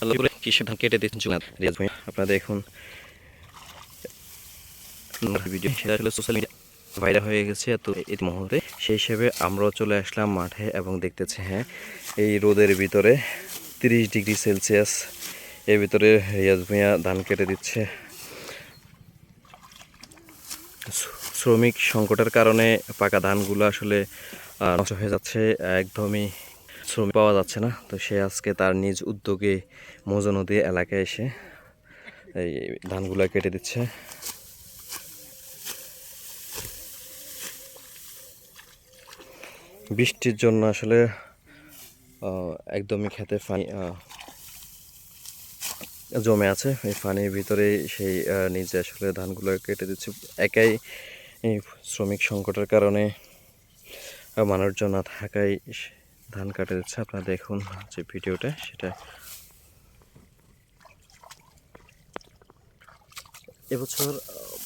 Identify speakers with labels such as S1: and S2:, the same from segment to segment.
S1: আল্লাহ করে ধান কেটে দিচ্ছেন রিয়াজ ভাই আপনারা দেখুন। ভিডিও সেটা আসলে সোশ্যাল মিডিয়া ভাইরাল হয়ে গেছে, তো এই মুহূর্তে সেই হিসেবে আমরাও চলে আসলাম মাঠে এবং দেখতেছি হ্যাঁ এই রোদের ভিতরে তিরিশ ডিগ্রি সেলসিয়াস, এর ভিতরে রিয়াজ ভুঁইয়া ধান কেটে দিচ্ছে। শ্রমিক সংকটের কারণে পাকা ধানগুলো আসলে নষ্ট হয়ে যাচ্ছে, একদমই শ্রমিক পাওয়া যাচ্ছে না। তো সে আজকে তার নিজ উদ্যোগে মৌজা নদী এলাকায় এসে এই ধানগুলো কেটে দিচ্ছে। বৃষ্টির জন্য আসলে একদমই খেতে পানি জমে আছে। এই পানির ভিতরে সেই নিজে আসলে ধানগুলো কেটে দিচ্ছে। একাই শ্রমিক সংকটের কারণে মানুষজন না থাকায় ধান কাটে দিচ্ছে আপনারা দেখুন যে ভিডিওটা, সেটা এবছর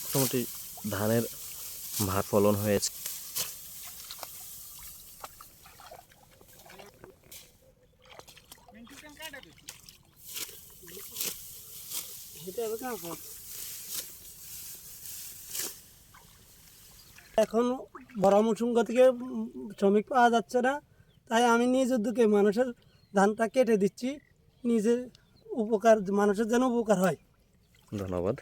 S1: মোটামুটি ধানের ভার ফলন হয়েছে।
S2: এখন বড় মৌসুম থেকে শ্রমিক পাওয়া যাচ্ছে না। তাই আমি নিজ উদ্যোগে মানুষের ধানটা কেটে দিচ্ছি। নিজের উপকার, মানুষের যেন উপকার হয়।
S1: ধন্যবাদ।